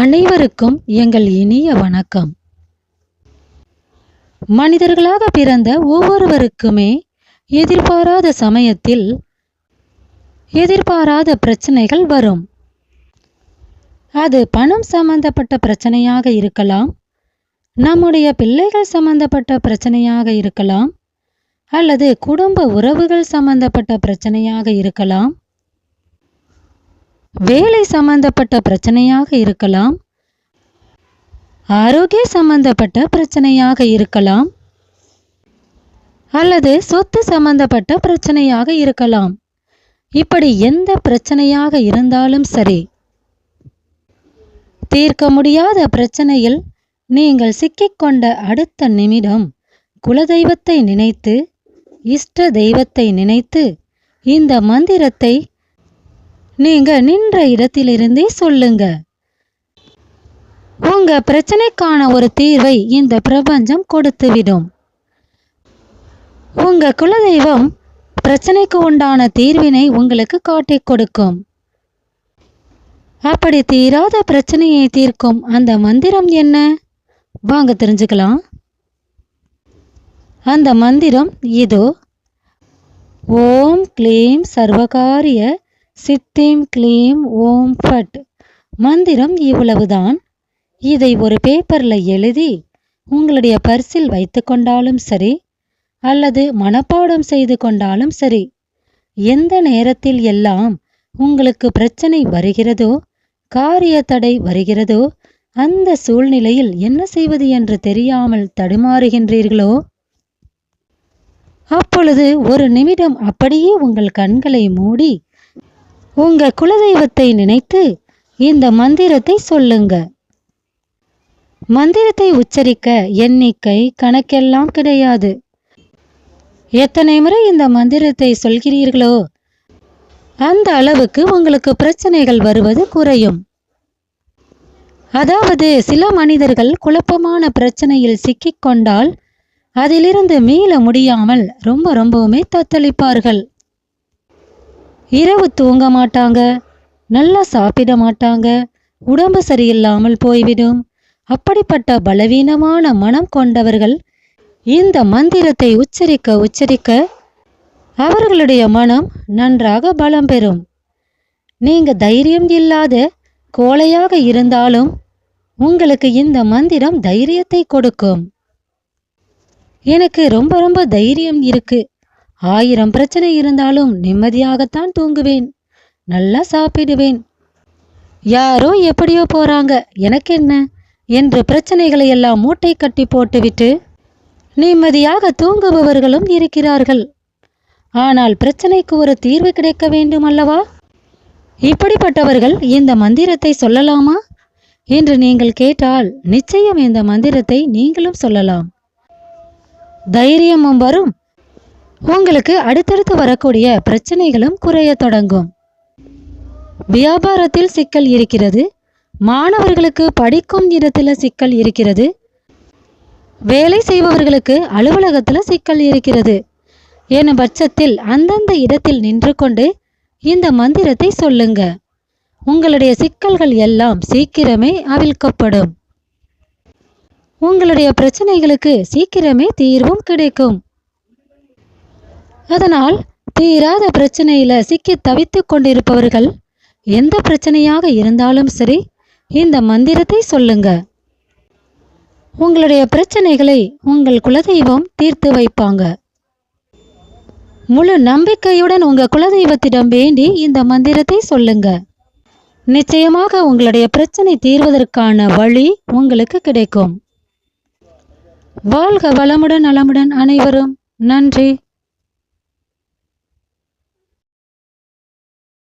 அனைவருக்கும் எங்கள் இனிய வணக்கம். மனிதர்களாக பிறந்த ஒவ்வொருவருக்குமே எதிர்பாராத சமயத்தில் எதிர்பாராத பிரச்சனைகள் வரும். அது பணம் சம்பந்தப்பட்ட பிரச்சனையாக இருக்கலாம் நம்முடைய பிள்ளைகள் சம்பந்தப்பட்ட பிரச்சனையாக இருக்கலாம் அல்லது குடும்ப உறவுகள் சம்பந்தப்பட்ட பிரச்சனையாக இருக்கலாம் வேலை சம்பந்தப்பட்ட பிரச்சனையாக இருக்கலாம். ஆரோக்கிய சம்பந்தப்பட்ட பிரச்சனையாக இருக்கலாம். அல்லது சொத்து சம்பந்தப்பட்ட பிரச்சனையாக இருக்கலாம். இப்படி எந்த பிரச்சனையாக இருந்தாலும் சரி. தீர்க்க முடியாத பிரச்சனையில் நீங்கள் சிக்கிக்கொண்ட அடுத்த நிமிடம் குலதெய்வத்தை நினைத்து இஷ்ட தெய்வத்தை நினைத்து இந்த மந்திரத்தை நீங்க நின்ற இடத்திலிருந்தே சொல்லுங்க. உங்க பிரச்சனைக்கான ஒரு தீர்வை இந்த பிரபஞ்சம் கொடுத்துவிடும். உங்க குலதெய்வம் பிரச்சனைக்கு உண்டான தீர்வினை உங்களுக்கு காட்டிக் கொடுக்கும். அப்படி தீராத பிரச்சனையை தீர்க்கும் அந்த மந்திரம் என்ன? வாங்க தெரிஞ்சுக்கலாம். அந்த மந்திரம் இதோ. ஓம் க்ளீம் சர்வகாரிய சித்தேம் க்ளீம் ஓம் ஃபட். மந்திரம் இவ்வளவுதான். இதை ஒரு பேப்பரில் எழுதி உங்களுடைய பர்சில் வைத்து கொண்டாலும் சரி அல்லது மனப்பாடம் செய்து கொண்டாலும் சரி எந்த நேரத்தில் எல்லாம் உங்களுக்கு பிரச்சனை வருகிறதோ காரிய தடை வருகிறதோ அந்த சூழ்நிலையில் என்ன செய்வது என்று தெரியாமல் தடுமாறுகின்றீர்களோ? அப்பொழுது ஒரு நிமிடம் அப்படியே உங்கள் கண்களை மூடி உங்க குலதெய்வத்தை நினைத்து இந்த மந்திரத்தை சொல்லுங்க. மந்திரத்தை உச்சரிக்க எண்ணிக்கை கணக்கெல்லாம் கிடையாது. எத்தனை முறை இந்த மந்திரத்தை சொல்கிறீர்களோ அந்த அளவுக்கு உங்களுக்கு பிரச்சனைகள் வருவது குறையும். அதாவது சில மனிதர்கள் குழப்பமான பிரச்சனையில் சிக்கிக்கொண்டால் அதிலிருந்து மீள முடியாமல் ரொம்ப ரொம்பவுமே தத்தளிப்பார்கள். இரவு தூங்க மாட்டாங்க. நல்லா சாப்பிட மாட்டாங்க. உடம்பு சரியில்லாமல் போய்விடும். அப்படிப்பட்ட பலவீனமான மனம் கொண்டவர்கள் இந்த மந்திரத்தை உச்சரிக்க உச்சரிக்க அவர்களுடைய மனம் நன்றாக பலம் பெறும். நீங்க தைரியம் இல்லாத கோழையாக இருந்தாலும் உங்களுக்கு இந்த மந்திரம் தைரியத்தை கொடுக்கும். எனக்கு ரொம்ப ரொம்ப தைரியம் இருக்கு. ஆயிரம் பிரச்சனை இருந்தாலும் நிம்மதியாகத்தான் தூங்குவேன். நல்லா சாப்பிடுவேன். யாரோ எப்படியோ போறாங்க. எனக்கு என்ன என்று பிரச்சனைகளை எல்லாம் மூட்டை கட்டி போட்டுவிட்டு நிம்மதியாக தூங்குபவர்களும் இருக்கிறார்கள். ஆனால் பிரச்சனைக்கு ஒரு தீர்வு கிடைக்க வேண்டும் அல்லவா இப்படிப்பட்டவர்கள் இந்த மந்திரத்தை சொல்லலாமா? என்று நீங்கள் கேட்டால் நிச்சயம் இந்த மந்திரத்தை நீங்களும் சொல்லலாம். தைரியமும் வரும். உங்களுக்கு அடுத்தடுத்து வரக்கூடிய பிரச்சனைகளும் குறைய தொடங்கும். வியாபாரத்தில் சிக்கல் இருக்கிறது. மாணவர்களுக்கு படிக்கும் இடத்துல சிக்கல் இருக்கிறது. வேலை செய்பவர்களுக்கு அலுவலகத்தில் சிக்கல் இருக்கிறது. எனும் பட்சத்தில் அந்தந்த இடத்தில் நின்று கொண்டு இந்த மந்திரத்தை சொல்லுங்க. உங்களுடைய சிக்கல்கள் எல்லாம் சீக்கிரமே அவிழ்க்கப்படும். உங்களுடைய பிரச்சனைகளுக்கு சீக்கிரமே தீர்வும் கிடைக்கும். அதனால் தீராத பிரச்சனையில சிக்கி தவித்துக் கொண்டிருப்பவர்கள் எந்த பிரச்சனையாக இருந்தாலும் சரி இந்த மந்திரத்தை சொல்லுங்க. உங்களுடைய பிரச்சனைகளை உங்கள் குலதெய்வம் தீர்த்து வைப்பாங்க. முழு நம்பிக்கையுடன் உங்க குலதெய்வத்திடம் வேண்டி இந்த மந்திரத்தை சொல்லுங்க. நிச்சயமாக உங்களுடைய பிரச்சனை தீர்வதற்கான வழி உங்களுக்கு கிடைக்கும். வாழ்க வளமுடன் நலமுடன் அனைவரும். நன்றி.